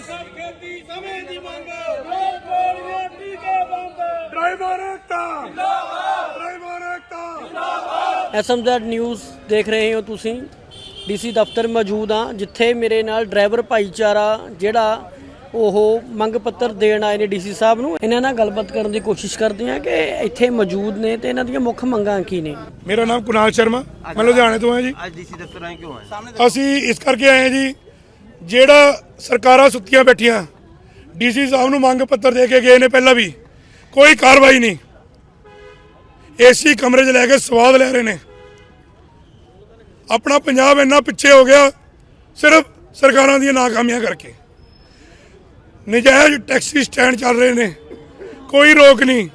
ਸਭ ਖੇਤੀ ਸਮੇਂ ਦੀ ਮੰਗ ਲੋਕ ਗੋਲੀਆਂ ਟੀਕੇ ਬੰਦ ਡਰਾਈਵਰ ਏਕਤਾ ਜਿੰਦਾਬਾਦ ਡਰਾਈਵਰ ਏਕਤਾ ਐਸਐਮਜ਼ੈਡ ਨਿਊਜ਼ ਦੇਖ ਰਹੇ ਹੋ ਤੁਸੀਂ। ਡੀਸੀ ਦਫ਼ਤਰ ਮੌਜੂਦ ਆ ਜਿੱਥੇ ਮੇਰੇ ਨਾਲ ਡਰਾਈਵਰ ਭਾਈਚਾਰਾ ਜਿਹੜਾ ਉਹ ਮੰਗ ਪੱਤਰ ਦੇਣ ਆਏ ਨੇ ਡੀਸੀ ਸਾਹਿਬ ਨੂੰ। ਇਹਨਾਂ ਨਾਲ ਗੱਲਬਾਤ ਕਰਨ ਦੀ ਕੋਸ਼ਿਸ਼ ਕਰਦੇ ਆ ਕਿ ਇੱਥੇ ਮੌਜੂਦ ਨੇ ਤੇ ਇਹਨਾਂ ਦੀਆਂ ਮੁੱਖ ਮੰਗਾਂ ਕੀ ਨੇ। ਮੇਰਾ ਨਾਮ ਕੁਨਾਲ ਸ਼ਰਮਾ ਮੈਂ ਲੁਧਿਆਣੇ ਤੋਂ ਹਾਂ ਜੀ। ਅੱਜ ਡੀਸੀ ਦਫ਼ਤਰ ਆਏ ਕਿਉਂ ਆਏ? ਅਸੀਂ ਇਸ ਕਰਕੇ ਆਏ ਜੀ ਜਿਹੜਾ ਸਰਕਾਰਾਂ ਸੁੱਤੀਆਂ ਬੈਠੀਆਂ, ਡੀਸੀ ਸਾਹਿਬ ਨੂੰ ਮੰਗ ਪੱਤਰ ਦੇ ਕੇ ਗਏ ਨੇ ਪਹਿਲਾਂ ਵੀ, ਕੋਈ ਕਾਰਵਾਈ ਨਹੀਂ। ਏਸੀ ਕਮਰੇ 'ਚ ਲੈ ਕੇ ਸਵਾਦ ਲੈ ਰਹੇ ਨੇ। ਆਪਣਾ ਪੰਜਾਬ ਇੰਨਾ ਪਿੱਛੇ ਹੋ ਗਿਆ, ਸਿਰਫ ਸਰਕਾਰਾਂ ਦੀਆਂ ਨਾਕਾਮੀਆਂ ਕਰਕੇ। ਨਜਾਇਜ਼ ਟੈਕਸੀ ਸਟੈਂਡ ਚੱਲ ਰਹੇ ਨੇ, ਕੋਈ ਰੋਕ ਨਹੀਂ।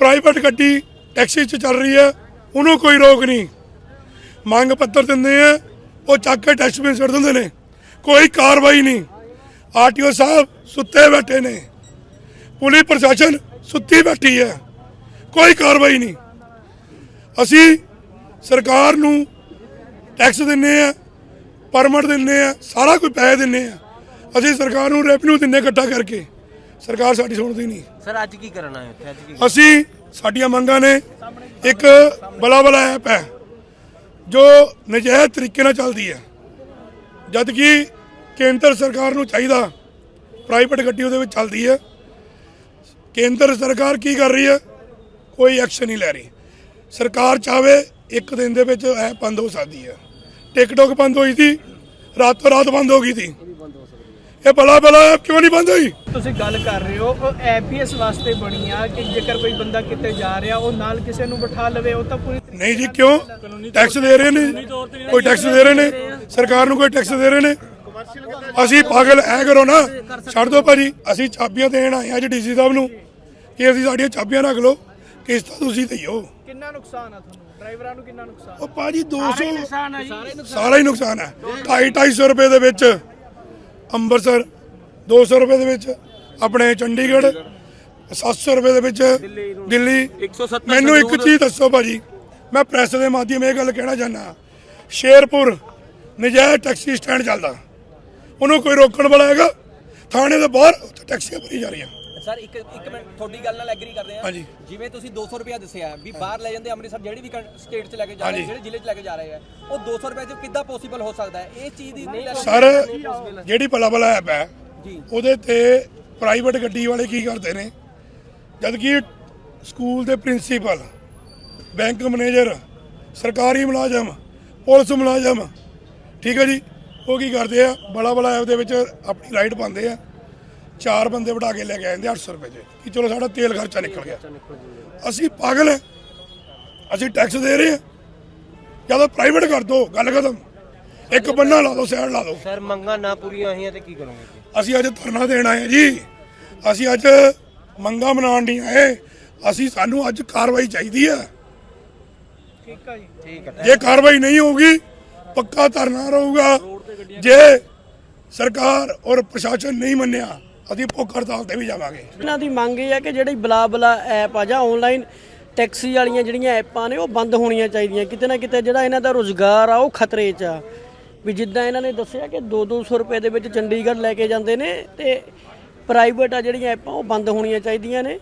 ਪ੍ਰਾਈਵੇਟ ਗੱਡੀ ਟੈਕਸੀ 'ਚ ਚੱਲ ਰਹੀ ਹੈ, ਉਹਨੂੰ ਕੋਈ ਰੋਕ ਨਹੀਂ। ਮੰਗ ਪੱਤਰ ਦਿੰਦੇ ਆ, ਉਹ ਚੱਕ ਕੇ ਡਸਟਬਿਨ ਸੁੱਟ ਦਿੰਦੇ ਨੇ। ਕੋਈ ਕਾਰਵਾਈ ਨਹੀਂ। ਆਰਟੀਓ ਸਾਹਿਬ ਸੁੱਤੇ ਬੈਠੇ ਨੇ। ਪੁਲਿਸ ਪ੍ਰਸ਼ਾਸਨ ਸੁੱਤੀ ਬੈਠੀ ਹੈ। ਕੋਈ ਕਾਰਵਾਈ ਨਹੀਂ। ਅਸੀਂ ਸਰਕਾਰ ਨੂੰ ਟੈਕਸ ਦਿੰਨੇ ਆ ਪਰਮਿਟ ਦਿੰਨੇ ਆ ਸਾਰਾ ਕੁਝ ਪੈਸੇ ਦਿੰਨੇ ਆ। ਅਸੀਂ ਸਰਕਾਰ ਨੂੰ ਰੈਵਨਿਊ ਦਿੰਨੇ ਇਕੱਠਾ ਕਰਕੇ। ਸਰਕਾਰ ਸਾਡੀ ਸੁਣਦੀ ਨਹੀਂ। ਸਰ ਅੱਜ ਕੀ ਕਰਨ ਆਏ ਅੱਜ ਕੀ ਅਸੀਂ ਸਾਡੀਆਂ ਮੰਗਾਂ ਨੇ। ਇੱਕ ਬਲਾ ਬਲਾ ਐਪ ਹੈ ਜੋ ਨਜਾਇਜ਼ ਤਰੀਕੇ ਨਾਲ ਚੱਲਦੀ ਹੈ। ਜਦ ਕਿ ਕੇਂਦਰ ਸਰਕਾਰ ਨੂੰ ਚਾਹੀਦਾ ਪ੍ਰਾਈਵੇਟ ਗੱਡੀ ਉਹਦੇ ਵਿੱਚ ਚੱਲਦੀ ਹੈ। ਕੇਂਦਰ ਸਰਕਾਰ ਕੀ ਕਰ ਰਹੀ ਹੈ? ਕੋਈ ਐਕਸ਼ਨ ਨਹੀਂ ਲੈ ਰਹੀ। ਸਰਕਾਰ ਚਾਵੇ ਇੱਕ ਦਿਨ ਦੇ ਵਿੱਚ ਐਪ ਬੰਦ ਹੋ ਸਕਦੀ ਹੈ। ਟਿਕਟੋਕ ਬੰਦ ਹੋਈ ਸੀ ਰਾਤੋਂ ਰਾਤ ਬੰਦ ਹੋ ਗਈ ਸੀ। ਇਹ ਬਲਾ ਬਲਾ ਐਪ ਕਿਉਂ ਨਹੀਂ ਬੰਦ ਹੋਈ? ਤੁਸੀਂ ਗੱਲ ਕਰ ਰਹੇ ਹੋ ਉਹ ਐਪ ਹੀ ਇਸ ਵਾਸਤੇ ਬਣੀ ਆ ਕਿ ਜੇਕਰ ਕੋਈ ਬੰਦਾ ਕਿਤੇ ਜਾ ਰਿਹਾ ਉਹ ਨਾਲ ਕਿਸੇ ਨੂੰ ਬਿਠਾ ਲਵੇ ਉਹ ਤਾਂ ਪੂਰੀ ਨਹੀਂ ਜੀ ਕਿਉਂ? ਟੈਕਸ ਦੇ ਰਹੇ ਨੇ। ਕੋਈ ਟੈਕਸ ਦੇ ਰਹੇ ਨੇ। ਸਰਕਾਰ ਨੂੰ ਕੋਈ ਟੈਕਸ ਦੇ ਰਹੇ ਨੇ? ਅਸੀਂ ਪਾਗਲ ਐ ਕਰੋ ਨਾ। ਛੱਡ ਦਿਓ ਭਾਜੀ। ਅਸੀਂ ਚਾਬੀਆਂ ਦੇਣ ਆਏ ਅੱਜ ਡੀਸੀ ਸਾਹਿਬ ਨੂੰ। ਕਿ ਅਸੀਂ ਸਾਡੀਆਂ ਚਾਬੀਆਂ ਰੱਖ ਲਓ। ਕਿਸ਼ਤਾਂ ਤੁਸੀਂ ਦਈਓ ਕਿੰਨਾ ਨੁਕਸਾਨ ਆ ਤੁਹਾਨੂੰ? ਡਰਾਈਵਰਾਂ ਨੂੰ ਕਿੰਨਾ ਨੁਕਸਾਨ? ਉਹ ਭਾਜੀ 200 ਸਾਰਾ ਹੀ ਨੁਕਸਾਨ ਹੈ 2.5 250 ਰੁਪਏ ਦੇ ਵਿੱਚ ਅੰਮ੍ਰਿਤਸਰ 200 ਰੁਪਏ ਦੇ ਵਿੱਚ ਆਪਣੇ ਚੰਡੀਗੜ੍ਹ 700 ਰੁਪਏ ਦੇ ਵਿੱਚ ਦਿੱਲੀ 170 ਮੈਨੂੰ ਇੱਕ ਚੀਜ਼ ਦੱਸੋ ਭਾਜੀ। ਮੈਂ ਪ੍ਰੈਸ ਦੇ ਮਾਧਿਅਮ ਇਹ ਗੱਲ ਕਹਿਣਾ ਚਾਹੁੰਦਾ। ਸ਼ੇਰਪੁਰ ਨਜਾਇਜ਼ ਟੈਕਸੀ ਸਟੈਂਡ ਚੱਲਦਾ ਉਹਨੂੰ ਕੋਈ ਰੋਕਣ ਵਾਲਾ ਹੈਗਾ ਥਾਣੇ ਦੇ ਬਾਹਰ ਉੱਥੇ ਟੈਕਸੀਆਂ ਭਰੀ ਜਾ ਰਹੀਆਂ ਸਰ ਇੱਕ ਇੱਕ ਮਿੰਟ ਤੁਹਾਡੀ ਗੱਲ ਨਾਲ ਐਗਰੀ ਕਰਦੇ ਆ ਹਾਂਜੀ। ਜਿਵੇਂ ਤੁਸੀਂ 200 ਰੁਪਿਆ ਦੱਸਿਆ ਵੀ ਬਾਹਰ ਲੈ ਜਾਂਦੇ ਅੰਮ੍ਰਿਤਸਰ ਜਿਹੜੀ ਵੀ ਸਟੇਟ 'ਚ ਲੈ ਕੇ ਜਾ ਰਹੇ ਹਾਂਜੀ। ਜਿਹੜੇ ਜ਼ਿਲ੍ਹੇ 'ਚ ਲੈ ਕੇ ਜਾ ਰਹੇ ਆ ਉਹ 200 ਰੁਪਏ 'ਚ ਕਿੱਦਾਂ ਪੋਸੀਬਲ ਹੋ ਸਕਦਾ ਹੈ ਇਹ ਚੀਜ਼ ਦੀ ਸਰ ਜਿਹੜੀ ਭਲਾ ਭਲਾ ਐਪ ਹੈ ਜੀ। ਉਹਦੇ ਤੇ ਪ੍ਰਾਈਵੇਟ ਗੱਡੀ ਵਾਲੇ ਕੀ ਕਰਦੇ ਨੇ ਜਦ ਕਿ ਸਕੂਲ ਦੇ ਪ੍ਰਿੰਸੀਪਲ ਬੈਂਕ ਮੈਨੇਜਰ ਸਰਕਾਰੀ ਮੁਲਾਜ਼ਮ ਪੁਲਿਸ ਮੁਲਾਜ਼ਮ ਠੀਕ ਹੈ ਜੀ? ਉਹ ਕੀ ਕਰਦੇ ਆ? ਬੜਾ ਬੜਾ ਐਪ ਦੇ ਵਿੱਚ ਆਪਣੀ ਰਾਈਡ ਪਾਉਂਦੇ ਆ। ਚਾਰ ਬੰਦੇ ਬਿਠਾ ਕੇ ਲੈ ਕੇ ਆਉਂਦੇ 800 ਰੁਪਏ 'ਚ ਕਿ ਚਲੋ ਸਾਡਾ ਤੇਲ ਖਰਚਾ ਨਿਕਲ ਗਿਆ। ਅਸੀਂ ਪਾਗਲ ਹੈ ਅਸੀਂ ਟੈਕਸ ਦੇ ਰਹੇ ਹਾਂ ਜਦੋਂ ਪ੍ਰਾਈਵੇਟ ਕਰ ਦੋ। ਗੱਲ ਖਤਮ। ਇੱਕ ਬੰਨਾ ਲਾ ਦੋ ਸਾਈਡ ਲਾ ਦੋ। ਸਰ ਮੰਗਾਂ ਨਾ ਪੂਰੀਆਂ ਹੋਈਆਂ ਤੇ ਕੀ ਕਰੋਗੇ? ਅਸੀਂ ਅੱਜ ਧਰਨਾ ਦੇਣ ਆਏ ਹਾਂ ਜੀ। ਅਸੀਂ ਅੱਜ ਮੰਗਾ ਮਨਾਉਣ ਨਹੀਂ ਆਏ। ਅਸੀਂ ਸਾਨੂੰ ਅੱਜ ਕਾਰਵਾਈ ਚਾਹੀਦੀ ਹੈ ਠੀਕ ਆ ਜੀ। ਠੀਕ ਹੈ ਜੇ ਕਾਰਵਾਈ ਨਹੀਂ ਹੋਊਗੀ ਪੱਕਾ ਧਰਨਾ ਰਹੂਗਾ। ਜੇ ਸਰਕਾਰ ਔਰ ਪ੍ਰਸ਼ਾਸਨ ਨਹੀਂ ਮੰਨਿਆ, ਅਸੀਂ ਭੁੱਖ ਹੜਤਾਲ ਤੇ ਵੀ ਜਾਵਾਂਗੇ। ਇਹਨਾਂ ਦੀ ਮੰਗ ਇਹ ਹੈ ਕਿ ਜਿਹੜੀ ਬਲਾ ਬਲਾ ਐਪ ਆ ਜਾਂ ਆਨਲਾਈਨ ਟੈਕਸੀ ਵਾਲੀਆਂ ਜਿਹੜੀਆਂ ਐਪਾਂ ਨੇ, ਉਹ ਬੰਦ ਹੋਣੀਆਂ ਚਾਹੀਦੀਆਂ। ਕਿਤੇ ਨਾ ਕਿਤੇ ਜਿਹੜਾ ਇਹਨਾਂ ਦਾ ਰੋਜ਼ਗਾਰ ਆ, ਉਹ ਖਤਰੇ 'ਚ ਆ। ਵੀ ਜਿੱਦਾਂ ਇਹਨਾਂ ਨੇ ਦੱਸਿਆ ਕਿ 2-200 ਰੁਪਏ ਦੇ ਵਿੱਚ ਚੰਡੀਗੜ੍ਹ ਲੈ ਕੇ ਜਾਂਦੇ ਨੇ ਤੇ ਪ੍ਰਾਈਵੇਟ ਆ ਜਿਹੜੀਆਂ ਐਪਾਂ, ਉਹ ਬੰਦ ਹੋਣੀਆਂ ਚਾਹੀਦੀਆਂ ਨੇ।